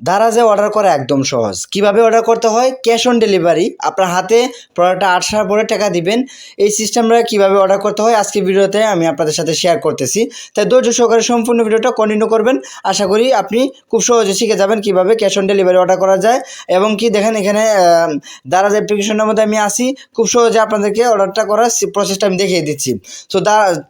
দারাজে order করা একদম সহজ। কীভাবে অর্ডার করতে হয়? ক্যাশ অন ডেলিভারি আপনার হাতে প্রোডাক্টটা আসার পরে টাকা দিবেন। এই সিস্টেমটা কীভাবে অর্ডার করতে হয়? আজকে ভিডিওতে আমি আপনাদের সাথে শেয়ার করতেছি। তাই ধৈর্য সহকারে সম্পূর্ণ ভিডিওটা কন্টিনিউ করবেন। আশা করি আপনি খুব সহজে শিখে যাবেন কীভাবে ক্যাশ অন ডেলিভারি অর্ডার করা যায়। এবং কি দেখেন এখানে দারাজ অ্যাপ্লিকেশনের মধ্যে আমি আসি খুব সহজে আপনাদেরকে অর্ডারটা করার প্রসেসটা আমি দেখিয়ে দিচ্ছি। তো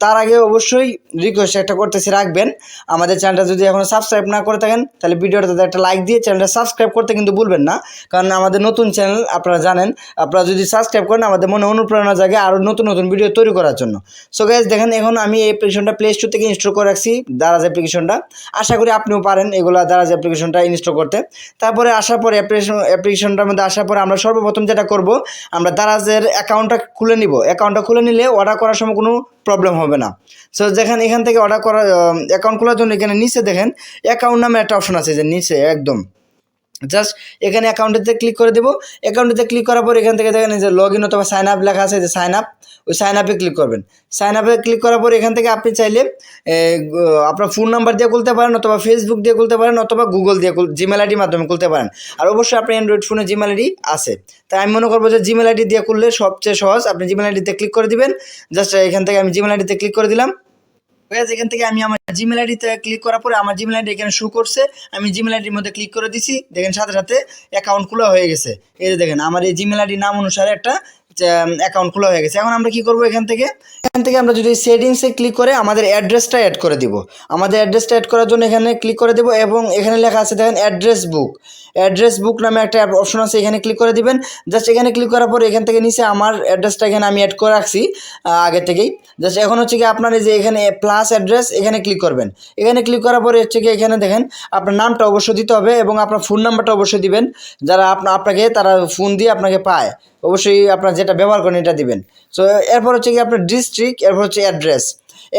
তার আগে অবশ্যই রিকোয়েস্ট একটা করতেছি, রাখবেন। আমাদের চ্যানেলটা যদি এখনও সাবস্ক্রাইব না করে থাকেন, তাহলে ভিডিওটা ভিডিওটাতে একটা লাইক দিয়ে চ্যানেলটা সাবস্ক্রাইব করতে কিন্তু ভুলবেন না। কারণ আমাদের নতুন চ্যানেল আপনারা জানেন, আপনারা যদি সাবস্ক্রাইব করেন, আমাদের মনে অনুপ্রেরণা জাগে আরও নতুন নতুন ভিডিও তৈরি করার জন্য। সো গাইজ দেখেন, এখন আমি এই অ্যাপ্লিকেশনটা প্লে স্টোর থেকে ইনস্টল করে রাখছি দারাজ অ্যাপ্লিকেশনটা আশা করি আপনিও পারেন এগুলো দারাজ অ্যাপ্লিকেশনটা ইনস্টল করতে। তারপরে আসার পরে অ্যাপ্লিকেশন অ্যাপ্লিকেশনটার মধ্যে আসার পরে আমরা সর্বপ্রথম যেটা করব, আমরা দারাজের অ্যাকাউন্টটা খুলে নিব। অ্যাকাউন্টটা খুলে নিলে অর্ডার করার সময় কোনো প্রবলেম হবে না। সো দেখেন এখান থেকে অর্ডার করা অ্যাকাউন্ট খোলার জন্য এখানে নিচে দেখেন অ্যাকাউন্ট নামে একটা অপশন আছে যে নিচে, একদম। জাস্ট এখানে অ্যাকাউন্টেতে ক্লিক করে দেবো। অ্যাকাউন্টেতে ক্লিক করার পর এখান থেকে দেখেন যে লগ ইন অথবা সাইন আপ লেখা আছে, যে সাইন আপ ওই সাইন আপে ক্লিক করবেন। সাইন আপে ক্লিক করার পর এখান থেকে আপনি চাইলে আপনার ফোন নাম্বার দিয়ে খুলতে পারেন অথবা ফেসবুক দিয়ে খুলতে পারেন অথবা গুগল দিয়ে জিমেল আইডির মাধ্যমে খুলতে পারেন। আর অবশ্যই আপনার অ্যান্ড্রয়েড ফোনে জিমেল আইডি আছে। তাই আমি মনে করব যে জিমেল আইডি দিয়ে খুললে সবচেয়ে সহজ আপনি জিমেল আইডিতে ক্লিক করে দিবেন। জাস্ট এখান থেকে আমি জিমেল আইডিতে ক্লিক করে দিলাম। আছে, এখান থেকে আমি আমার জিমেল আইডিতে ক্লিক করার পরে আমার জিমেল আইডি এখানে শু করছে। আমি জিমেল আইডির মধ্যে ক্লিক করে দিছি। দেখেন সাথে সাথে অ্যাকাউন্ট খোলা হয়ে গেছে। এই যে দেখেন, আমার এই জিমেল আইডির নাম অনুসারে একটা অ্যাকাউন্ট খোলা হয়ে গেছে। এখন আমরা কি করব এখান থেকে? এখান থেকে আমরা যদি সেটিংসে ক্লিক করে আমাদের অ্যাড্রেসটা অ্যাড করে দিব। আমাদের অ্যাড্রেসটা অ্যাড করার জন্য এখানে ক্লিক করে দেবো এবং এখানে লেখা আছে দেখেন অ্যাড্রেস বুক অ্যাড্রেস বুক নামে একটা অপশন আছে, এখানে ক্লিক করে দিবেন। জাস্ট এখানে ক্লিক করার পর এখান থেকে নিচে আমার অ্যাড্রেসটা এখানে আমি অ্যাড করে রাখছি আগে থেকেই। জাস্ট এখন হচ্ছে কি আপনার এই যে এখানে প্লাস অ্যাড্রেস এখানে ক্লিক করবেন। এখানে ক্লিক করার পরে হচ্ছে কি এখানে দেখেন আপনার নামটা অবশ্যই দিতে হবে এবং আপনার ফোন নাম্বারটা অবশ্যই দিবেন। যারা আপনা আপনাকে তারা ফোন দিয়ে আপনাকে পায়। অবশ্যই আপনার যেটা ব্যবহার করেন এটা দিবেন। সো এরপর হচ্ছে কি আপনার ডিস্ট্রিক্ট এরপর হচ্ছে অ্যাড্রেস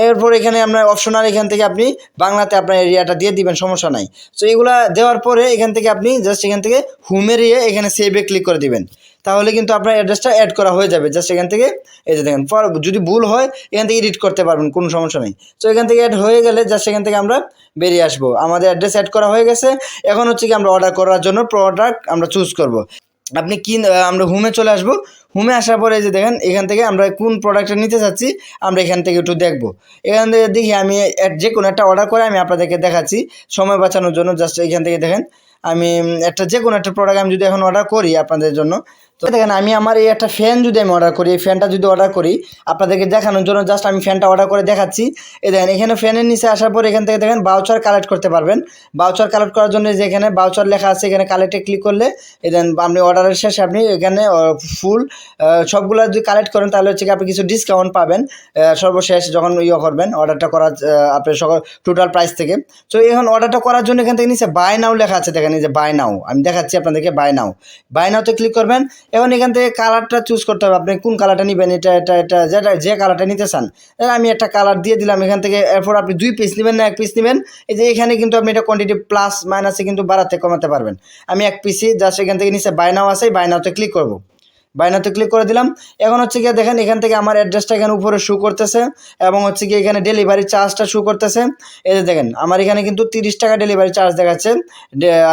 এরপর এখানে আপনার অপশনাল এখান থেকে আপনি বাংলাতে আপনার এরিয়াটা দিয়ে দিবেন, সমস্যা নাই। সো এগুলা দেওয়ার পরে এখান থেকে আপনি জাস্ট এখান থেকে হোমের ইয়ে এখানে সেভে ক্লিক করে দিবেন। তাহলে কিন্তু আপনার অ্যাড্রেসটা অ্যাড করা হয়ে যাবে। জাস্ট এখান থেকে, এই যে দেখেন পর যদি ভুল হয়, এখান থেকে এডিট করতে পারবেন, কোনো সমস্যা নেই। তো এখান থেকে অ্যাড হয়ে গেলে জাস্ট এখান থেকে আমরা বেরিয়ে আসব। আমাদের অ্যাড্রেস অ্যাড করা হয়ে গেছে। এখন হচ্ছে কি আমরা অর্ডার করার জন্য প্রোডাক্ট আমরা চুজ করব। আপনি কি আমরা হোমে চলে আসব। হোমে আসার পরে যে দেখেন, এখান থেকে আমরা কোন প্রোডাক্টটা নিতে চাচ্ছি আমরা এখান থেকে একটু দেখব। এখান থেকে দেখি আমি যে কোনো একটা অর্ডার করে আমি আপনাদেরকে দেখাচ্ছি। সময় বাঁচানোর জন্য জাস্ট এখান থেকে দেখেন আমি একটা যে কোনো একটা প্রোডাক্ট আমি যদি এখন অর্ডার করি আপনাদের জন্য, তো দেখেন আমি আমার এই একটা ফ্যান যদি আমি অর্ডার করি, এই ফ্যানটা যদি অর্ডার করি, আপনাদেরকে দেখানোর জন্য জাস্ট আমি ফ্যানটা অর্ডার করে দেখাচ্ছি। এই দেখেন, এখানে ফ্যানের নিচে আসার পর এখান থেকে দেখেন বাউচার কালেক্ট করতে পারবেন। বাউচার কালেক্ট করার জন্য যে এখানে বাউচার লেখা আছে, এখানে কালেক্টে ক্লিক করলে, এই দেন আপনি অর্ডারের শেষে আপনি এখানে ফুল সবগুলো যদি কালেক্ট করেন, তাহলে হচ্ছে আপনি কিছু ডিসকাউন্ট পাবেন। সর্বশেষ যখন ইয়ে করবেন অর্ডারটা করার আপনার সকল টোটাল প্রাইস থেকে। তো এখন অর্ডারটা করার জন্য এখান থেকে নিচে বাই নাও লেখা আছে, দেখেন এই যে বাই নাও আমি দেখাচ্ছি আপনাদেরকে বাই নাও বাই নাওতে ক্লিক করবেন, এখন এখান থেকে কালারটা চুজ করতে হবে, আপনি কোন কালারটা নেবেন, এটা এটা এটা যেটা যে কালারটা নিতে চান। আমি একটা কালার দিয়ে দিলাম এখান থেকে, এরপর আপনি দুই পিস নেবেন না, এক পিস নেবেন। এই যে এখানে কিন্তু আপনি এটা কোয়ান্টিটি প্লাস মাইনাসে কিন্তু বাড়াতে, কমাতে পারবেন। আমি এক পিসই জাস্ট এখান থেকে নিচে বাই নাও আছে বাইনাওতে ক্লিক করব। বাইনাতে ক্লিক করে দিলাম। এখন হচ্ছে গিয়ে দেখেন, এখান থেকে আমার অ্যাড্রেসটা এখানে উপরে শু করতেছে এবং হচ্ছে গিয়ে এখানে ডেলিভারি চার্জটা শু করতেছে। এই যে দেখেন, আমার এখানে কিন্তু তিরিশ টাকা ডেলিভারি চার্জ দেখাচ্ছে।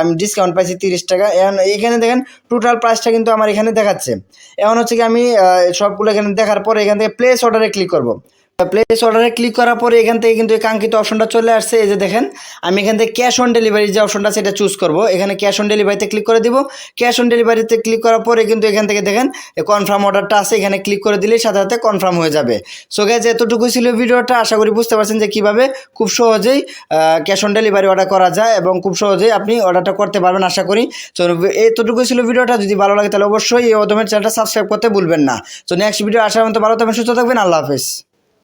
আমি ডিসকাউন্ট পাইছি তিরিশ টাকা। এখন এখানে দেখেন টোটাল প্রাইসটা কিন্তু আমার এখানে দেখাচ্ছে। এখন হচ্ছে কি আমি সবগুলো এখানে দেখার পরে এখান থেকে প্লেস অর্ডারে ক্লিক করব। প্লেস অর্ডারে ক্লিক করার পরে এখান থেকে কিন্তু এই কাঙ্ক্ষিত অপশনটা চলে আসছে। এই যে দেখেন, আমি এখান থেকে ক্যাশ অন ডেলিভারি যে অপশনটা সেটা চুজ করব। এখানে ক্যাশ অন ডেলিভারিতে ক্লিক করে দিব। ক্যাশ অন ডেলিভারিতে ক্লিক করার পরে কিন্তু এখান থেকে দেখেন কনফার্ম অর্ডারটা আছে, এখানে ক্লিক করে দিলেই সাথে সাথে কনফার্ম হয়ে যাবে। সো গ্যাস এতটুকু ছিল ভিডিওটা। আশা করি বুঝতে পারছেন যে কীভাবে খুব সহজেই ক্যাশ অন ডেলিভারি অর্ডার করা যায় এবং খুব সহজেই আপনি অর্ডারটা করতে পারবেন আশা করি। তো এতটুকু ছিল ভিডিওটা। যদি ভালো লাগে তাহলে অবশ্যই এই অদমের চ্যানেলটা সাবস্ক্রাইব করতে ভুলবেন না। তো নেক্সট ভিডিও আসার মতো ভালো থাকবেন, সুস্থ থাকবেন। আল্লাহ হাফেজ।